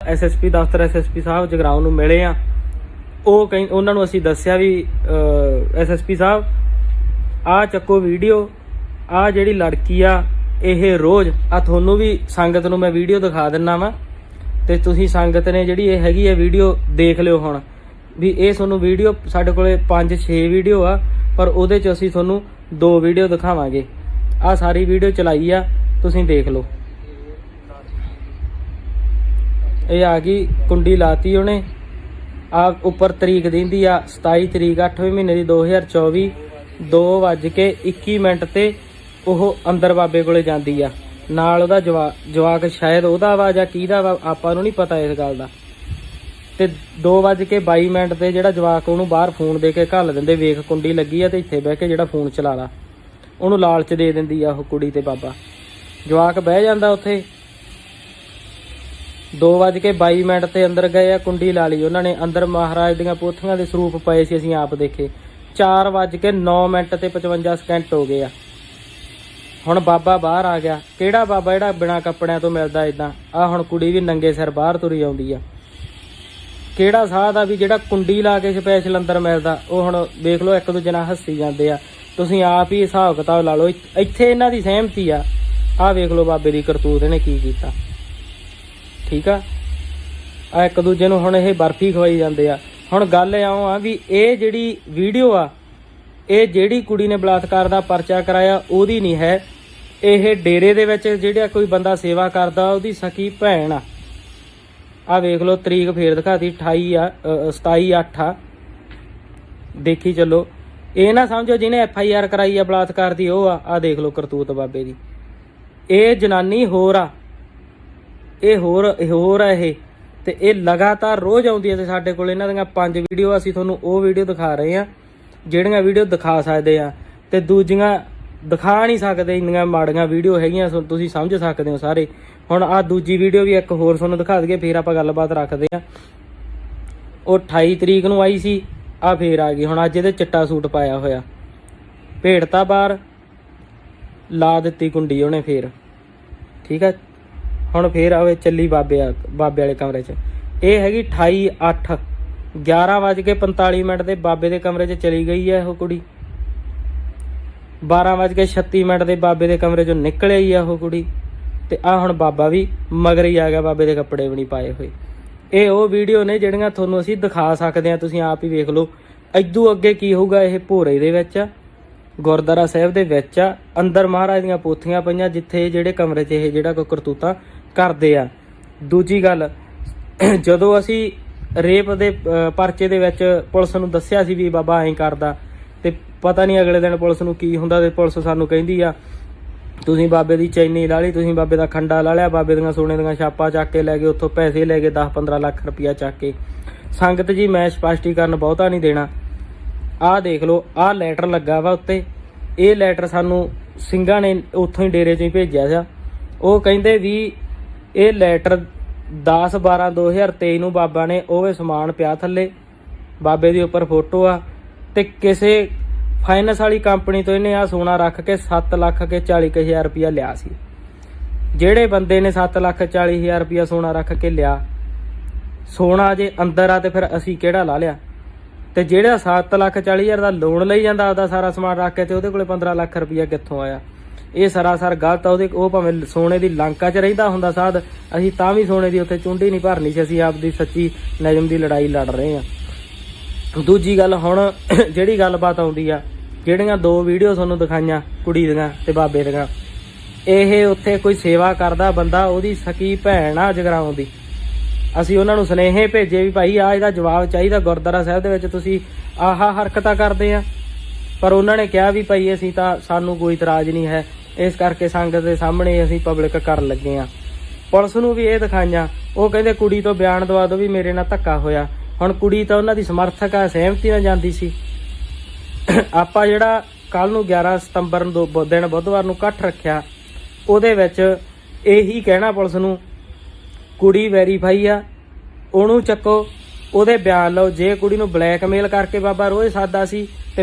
SSP ਦਫ਼ਤਰ SSP ਸਾਹਿਬ ਜਗਰਾਉਂ ਨੂੰ ਮਿਲੇ ਆ। ਉਹ ਕਈ, ਉਹਨਾਂ ਨੂੰ ਅਸੀਂ ਦੱਸਿਆ ਵੀ ਐਸਐਸਪੀ ਸਾਹਿਬ, ਆ ਚੱਕੋ ਵੀਡੀਓ, ਆ ਜਿਹੜੀ ਲੜਕੀ ਆ, ਇਹ ਰੋਜ਼, ਆ ਤੁਹਾਨੂੰ ਵੀ ਸੰਗਤ ਨੂੰ ਮੈਂ ਵੀਡੀਓ ਦਿਖਾ ਦਿੰਨਾ ਵਾ। ਤੇ ਤੁਸੀਂ ਸੰਗਤ ਨੇ ਜਿਹੜੀ ਇਹ ਹੈਗੀ ਹੈ ਵੀਡੀਓ ਦੇਖ ਲਿਓ ਹੁਣ। ਵੀ ਇਹ ਤੁਹਾਨੂੰ ਵੀਡੀਓ, ਸਾਡੇ ਕੋਲੇ 5-6 ਵੀਡੀਓ ਆ, ਪਰ ਉਹਦੇ ਚ ਅਸੀਂ ਤੁਹਾਨੂੰ ਦੋ ਵੀਡੀਓ ਦਿਖਾਵਾਂਗੇ। ਆ ਸਾਰੀ ਵੀਡੀਓ ਚਲਾਈ ਆ, ਤੁਸੀਂ ਦੇਖ ਲਓ। ਇਹ ਆ ਗਈ, ਕੁੰਡੀ ਲਾਤੀ ਉਹਨੇ। ਆ ਉੱਪਰ ਤਰੀਕ ਦਿੰਦੀ ਆ 27 ਤਰੀਕ 8ਵੇਂ ਮਹੀਨੇ ਦੀ 2024 2 ਵੱਜ ਕੇ 21 ਮਿੰਟ ਤੇ ਉਹ ਅੰਦਰ ਬਾਬੇ ਕੋਲੇ ਜਾਂਦੀ ਆ। ਨਾਲ ਉਹਦਾ ਜਵਾ, ਜਵਾਕ ਸ਼ਾਇਦ ਉਹਦਾ ਵਾ ਜਾਂ ਕਿਹਦਾ ਵਾ, ਆਪਾਂ ਨੂੰ ਨਹੀਂ ਪਤਾ ਇਸ ਗੱਲ ਦਾ। ਤੇ 2 ਵੱਜ ਕੇ 22 ਮਿੰਟ ਤੇ ਜਿਹੜਾ ਜਵਾਕ ਉਹਨੂੰ ਬਾਹਰ ਫੋਨ ਦੇ ਕੇ ਘੱਲ ਦਿੰਦੇ, ਵੇਖ ਕੁੰਡੀ ਲੱਗੀ ਆ ਤੇ ਇੱਥੇ ਬਹਿ ਕੇ ਜਿਹੜਾ ਫੋਨ ਚਲਾ ਲਾ। ਉਹਨੂੰ ਲਾਲਚ ਦੇ ਦਿੰਦੀ ਆ ਉਹ ਕੁੜੀ ਤੇ ਬਾਬਾ। ਜਵਾਕ ਬਹਿ ਜਾਂਦਾ ਉੱਥੇ। 2:22 ਮਿੰਟ ਤੇ ਅੰਦਰ ਗਏ ਆ ਕੁੰਡੀ ਲਾ ਲਈ ਉਹਨਾਂ ਨੇ ਅੰਦਰ ਮਹਾਰਾਜ ਦੀਆਂ ਪੋਥੀਆਂ ਦੇ ਸਰੂਪ ਪਏ ਸੀ, ਅਸੀਂ ਆਪ ਦੇਖੇ। 4:09 ਮਿੰਟ ਤੇ 55 ਸਕਿੰਟ ਹੋ ਗਏ ਆ। ਹੁਣ ਬਾਬਾ ਬਾਹਰ ਆ ਗਿਆ। ਕਿਹੜਾ ਬਾਬਾ ਜਿਹੜਾ ਬਿਨਾ ਕੱਪੜਿਆਂ ਤੋਂ ਮਿਲਦਾ ਇਦਾਂ ਆ ਹੁਣ ਕੁੜੀ ਵੀ ਨੰਗੇ ਸਿਰ ਬਾਹਰ ਤੁਰੀ ਆਉਂਦੀ ਆ। ਕਿਹੜਾ ਸਾਧ ਆ ਵੀ ਜਿਹੜਾ ਕੁੰਡੀ ਲਾ ਕੇ ਸਪੈਸ਼ਲ ਅੰਦਰ ਮਿਲਦਾ? ਉਹ ਹੁਣ ਵੇਖ ਲਓ, ਇੱਕ ਦੂਜੇ ਨਾਲ ਹੱਸੀ ਜਾਂਦੇ ਆ। ਤੁਸੀਂ ਆਪ ਹੀ ਹਿਸਾਬ ਕਿਤਾਬ ਲਾ ਲਓ। ਇੱਥੇ ਇਹਨਾਂ ਦੀ ਸਹਿਮਤੀ ਆ। ਆਹ ਵੇਖ ਲਓ ਬਾਬੇ ਦੀ ਕਰਤੂਤ ਇਹਨੇ ਕੀ ਕੀਤਾ। ਠੀਕ ਆ? ਆ ਇੱਕ ਦੂਜੇ ਨੂੰ ਹੁਣ ਇਹ ਬਰਫੀ ਖਵਾਈ ਜਾਂਦੇ ਆ। ਹੁਣ ਗੱਲ ਆਉਂ ਆ ਵੀ ਇਹ ਜਿਹੜੀ ਵੀਡੀਓ ਆ ਇਹ ਜਿਹੜੀ ਕੁੜੀ ਨੇ ਬਲਾਤਕਾਰ ਦਾ ਪਰਚਾ ਕਰਾਇਆ ਉਹਦੀ ਨਹੀਂ ਹੈ। ਇਹ ਡੇਰੇ ਦੇ ਵਿੱਚ ਜਿਹੜਾ ਕੋਈ ਬੰਦਾ ਸੇਵਾ ਕਰਦਾ ਉਹਦੀ ਸਕੀ ਭੈਣ ਆ। ਆ ਵੇਖ ਲਓ ਤਰੀਕ ਫੇਰ ਦਿਖਾਤੀ 28 ਆ ਅ, 27 8 ਆ। ਦੇਖੀ ਚੱਲੋ। ਇਹ ਨਾ ਸਮਝੋ ਜਿਹਨੇ ਐਫ ਆਈ ਆਰ ਕਰਾਈ ਆ ਬਲਾਤਕਾਰ ਦੀ ਉਹ ਆ। ਆ ਦੇਖ ਲਓ ਕਰਤੂਤ ਬਾਬੇ ਦੀ। ਇਹ ਜਨਾਨੀ ਹੋਰ ਆ। ਇਹ ਹੋਰ ਇਹ ਹੋਰ ਆ ਇਹ। ਤੇ ਇਹ ਲਗਾਤਾਰ ਰੋਜ਼ ਆਉਂਦੀ ਹੈ ਤੇ ਸਾਡੇ ਕੋਲ ਇਹਨਾਂ ਦੀਆਂ ਪੰਜ ਵੀਡੀਓ ਅਸੀਂ ਤੁਹਾਨੂੰ ਉਹ ਵੀਡੀਓ ਦਿਖਾ ਰਹੇ ਆ ਜਿਹੜੀਆਂ ਵੀਡੀਓ ਦਿਖਾ ਸਕਦੇ ਆ ਤੇ ਦੂਜੀਆਂ ਦਿਖਾ ਨਹੀਂ ਸਕਦੇ, ਇੰਨੀਆਂ ਮਾੜੀਆਂ ਵੀਡੀਓ ਹੈਗੀਆਂ, ਸੋ ਤੁਸੀਂ ਸਮਝ ਸਕਦੇ ਹੋ ਸਾਰੇ। ਹੁਣ ਆ ਦੂਜੀ ਵੀਡੀਓ ਵੀ ਇੱਕ ਹੋਰ ਤੁਹਾਨੂੰ ਦਿਖਾ ਦਈਏ, ਫੇਰ ਆਪਾਂ ਗੱਲਬਾਤ ਰੱਖਦੇ ਆ ਉਹ 28 ਤਰੀਕ ਨੂੰ ਆਈ ਸੀ ਆ ਫੇਰ ਆ ਗਈ। ਹੁਣ ਅੱਜ ਇਹਦੇ ਚਿੱਟਾ ਸੂਟ ਪਾਇਆ ਹੋਇਆ। ਭੇੜਤਾ ਬਾਹਰ, ਲਾ ਦਿੱਤੀ ਕੁੰਡੀ ਉਹਨੇ ਫੇਰ। ਠੀਕ ਹੈ ਹੁਣ ਫੇਰ ਆਵੇ ਚੱਲੀ ਬਾਬੇ ਬਾਬੇ ਵਾਲੇ ਕਮਰੇ 'ਚ। ਇਹ ਹੈਗੀ 28 8 11:45 ਮਿੰਟ ਦੇ ਬਾਬੇ ਦੇ ਕਮਰੇ 'ਚ ਚਲੀ ਗਈ ਹੈ ਉਹ ਕੁੜੀ। 12:36 ਮਿੰਟ ਦੇ ਬਾਬੇ ਦੇ ਕਮਰੇ 'ਚੋਂ ਨਿਕਲ ਆਈ ਆ ਉਹ ਕੁੜੀ। ਤੇ ਆ ਹੁਣ ਬਾਬਾ ਵੀ ਮਗਰ ਹੀ ਆ ਗਿਆ ਬਾਬੇ ਦੇ ਕੱਪੜੇ ਵੀ ਨਹੀਂ ਪਾਏ ਹੋਏ। ਇਹ ਉਹ ਵੀਡੀਓ ਨੇ ਜਿਹੜੀਆਂ ਤੁਹਾਨੂੰ ਅਸੀਂ ਦਿਖਾ ਸਕਦੇ ਆ। ਤੁਸੀਂ ਆਪ ਹੀ ਵੇਖ ਲਓ। ਐਦੂ ਅੱਗੇ ਕੀ ਹੋਊਗਾ ਇਹ ਭੋਰੇ ਦੇ ਵਿੱਚ ਆ। ਗੁਰਦੁਆਰਾ ਸਾਹਿਬ ਦੇ ਵਿੱਚ ਆ। ਅੰਦਰ ਮਹਾਰਾਜ ਦੀਆਂ ਪੋਥੀਆਂ ਪਈਆਂ ਜਿੱਥੇ ਜਿਹੜੇ ਕਮਰੇ 'ਚ ਇਹ ਜਿਹੜਾ ਕੋਈ ਕਰਤੂਤਾ ਕਰਦੇ ਆ। ਦੂਜੀ ਗੱਲ, ਜਦੋਂ ਅਸੀਂ ਰੇਪ ਦੇ ਪਰਚੇ ਦੇ ਵਿੱਚ ਪੁਲਿਸ ਨੂੰ ਦੱਸਿਆ ਸੀ ਵੀ ਬਾਬਾ ਐਂ ਕਰਦਾ, ਤੇ ਪਤਾ ਨਹੀਂ ਅਗਲੇ ਦਿਨ ਪੁਲਿਸ ਨੂੰ ਕੀ ਹੁੰਦਾ ਤੇ ਪੁਲਿਸ ਸਾਨੂੰ ਕਹਿੰਦੀ ਆ, ਤੁਸੀਂ ਬਾਬੇ ਦੀ ਚੈਨੀ ਲਾ ਲਈ, ਤੁਸੀਂ ਬਾਬੇ ਦਾ ਖੰਡਾ ਲਾ ਲਿਆ, ਬਾਬੇ ਦੀਆਂ ਸੋਨੇ ਦੀਆਂ ਛਾਪਾਂ ਚੱਕ ਕੇ ਲੈ ਗਏ, ਉੱਥੋਂ ਪੈਸੇ ਲੈ ਗਏ 10-15 ਲੱਖ ਰੁਪਇਆ ਚੱਕ ਕੇ। ਸੰਗਤ ਜੀ, ਮੈਂ ਸਪਸ਼ਟੀਕਰਨ ਬਹੁਤਾ ਨਹੀਂ ਦੇਣਾ। ਆਹ ਦੇਖ ਲਓ, ਆਹ ਲੈਟਰ ਲੱਗਾ ਵਾ ਉੱਤੇ। ਇਹ ਲੈਟਰ ਸਾਨੂੰ ਸਿੰਘਾਂ ਨੇ ਉੱਥੋਂ ਹੀ ਡੇਰੇ 'ਚੋਂ ਹੀ ਭੇਜਿਆ ਸੀ ਉਹ ਕਹਿੰਦੇ ਵੀ ਇਹ ਲੈਟਰ 10 12 2023 ਨੂੰ ਬਾਬਾ ਨੇ ਉਹਵੇ ਸਮਾਨ ਪਿਆ ਥੱਲੇ। ਬਾਬੇ ਦੇ ਉੱਪਰ ਫੋਟੋ ਆ। ਤੇ ਕਿਸੇ ਫਾਈਨੈਂਸ ਵਾਲੀ ਕੰਪਨੀ ਤੋਂ ਇਹਨੇ ਆ ਸੋਨਾ ਰੱਖ ਕੇ 7 ਲੱਖ ਕੇ 40 ਕੁ ਹਜ਼ਾਰ ਰੁਪਇਆ ਲਿਆ ਸੀ। ਜਿਹੜੇ ਬੰਦੇ ਨੇ 7 ਲੱਖ 40 ਹਜ਼ਾਰ ਰੁਪਇਆ ਸੋਨਾ ਰੱਖ ਕੇ ਲਿਆ, ਸੋਨਾ ਜੇ ਅੰਦਰ ਆ ਤੇ ਫਿਰ ਅਸੀਂ ਕਿਹੜਾ ਲਾ ਲਿਆ? ਤੇ ਜਿਹੜਾ 7 ਲੱਖ 40 ਹਜ਼ਾਰ ਦਾ ਲੋਨ ਲਈ ਜਾਂਦਾ, ਆਪਦਾ ਸਾਰਾ ਸਮਾਨ ਰੱਖ ਕੇ ਤੇ ਉਹਦੇ ਕੋਲੇ 15 ਲੱਖ ਰੁਪਇਆ ਕਿੱਥੋਂ ਆਇਆ? ਇਹ ਸਰਾਸਰ ਗਲਤ ਆ, ਉਹਦੇ ਉਹ ਭਾਵੇਂ ਸੋਨੇ ਦੀ ਲੰਕਾ 'ਚ ਰਹਿੰਦਾ ਹੁੰਦਾ ਸਾਧ, ਅਸੀਂ ਤਾਂ ਵੀ ਸੋਨੇ ਦੀ ਉੱਥੇ ਚੁੰਡੀ ਨਹੀਂ ਭਰਨੀ ਸੀ, ਅਸੀਂ ਆਪਦੀ ਸੱਚੀ ਨਜਮ ਦੀ ਲੜਾਈ ਲੜ ਰਹੇ ਆ ਦੂਜੀ ਗੱਲ ਹੁਣ ਜਿਹੜੀ ਗੱਲਬਾਤ ਆਉਂਦੀ ਆ, ਜਿਹੜੀਆਂ ਦੋ ਵੀਡੀਓ ਤੁਹਾਨੂੰ ਦਿਖਾਈਆਂ, ਕੁੜੀ ਦੀਆਂ ਤੇ ਬਾਬੇ ਦੀਆਂ, ਇਹ ਉੱਥੇ ਕੋਈ ਸੇਵਾ ਕਰਦਾ ਬੰਦਾ, ਉਹਦੀ ਸਕੀ ਭੈਣ ਆ ਜਗਰਾਉਂ ਦੀ। ਅਸੀਂ ਉਹਨਾਂ ਨੂੰ ਸੁਨੇਹੇ ਭੇਜੇ ਵੀ ਭਾਈ, ਆ ਇਹਦਾ ਜਵਾਬ ਚਾਹੀਦਾ ਗੁਰਦੁਆਰਾ ਸਾਹਿਬ ਦੇ ਵਿੱਚ, ਤੁਸੀਂ ਆਹਾ ਹਰਕਤਾਂ ਕਰਦੇ ਆ। ਪਰ ਉਹਨਾਂ ਨੇ ਕਿਹਾ ਵੀ ਭਾਈ, ਅਸੀਂ ਤਾਂ ਸਾਨੂੰ ਕੋਈ ਇਤਰਾਜ਼ ਨਹੀਂ ਹੈ। ਇਸ ਕਰਕੇ ਸੰਗਤ ਦੇ ਸਾਹਮਣੇ ਅਸੀਂ ਪਬਲਿਕ ਕਰਨ ਲੱਗੇ ਆ ਪੁਲਿਸ ਨੂੰ ਵੀ ਇਹ ਦਿਖਾਈਆਂ। ਉਹ ਕਹਿੰਦੇ ਕੁੜੀ ਤੋਂ ਬਿਆਨ ਦਵਾ ਦਿਓ ਵੀ ਮੇਰੇ ਨਾਲ ਧੱਕਾ ਹੋਇਆ। ਹੁਣ ਕੁੜੀ ਤਾਂ ਉਹਨਾਂ ਦੀ ਸਮਰਥਕ ਆ, ਸਹਿਮਤੀ ਨਾਲ ਜਾਂਦੀ ਸੀ। ਆਪਾਂ ਜਿਹੜਾ ਕੱਲ ਨੂੰ 11 ਸਤੰਬਰ ਨੂੰ ਦੋ- ਦਿਨ ਬੁੱਧਵਾਰ ਨੂੰ ਇਕੱਠ ਰੱਖਿਆ, ਉਹਦੇ ਵਿੱਚ ਇਹੀ ਕਹਿਣਾ ਪੁਲਿਸ ਨੂੰ, ਕੁੜੀ ਵੈਰੀਫਾਈ ਆ, ਉਹਨੂੰ ਚੱਕੋ, ਉਹਦੇ ਬਿਆਨ ਲਓ। ਜੇ ਕੁੜੀ ਨੂੰ ਬਲੈਕਮੇਲ ਕਰਕੇ ਬਾਬਾ ਰੋਜ਼ ਸਾਦਾ ਸੀ ਤੇ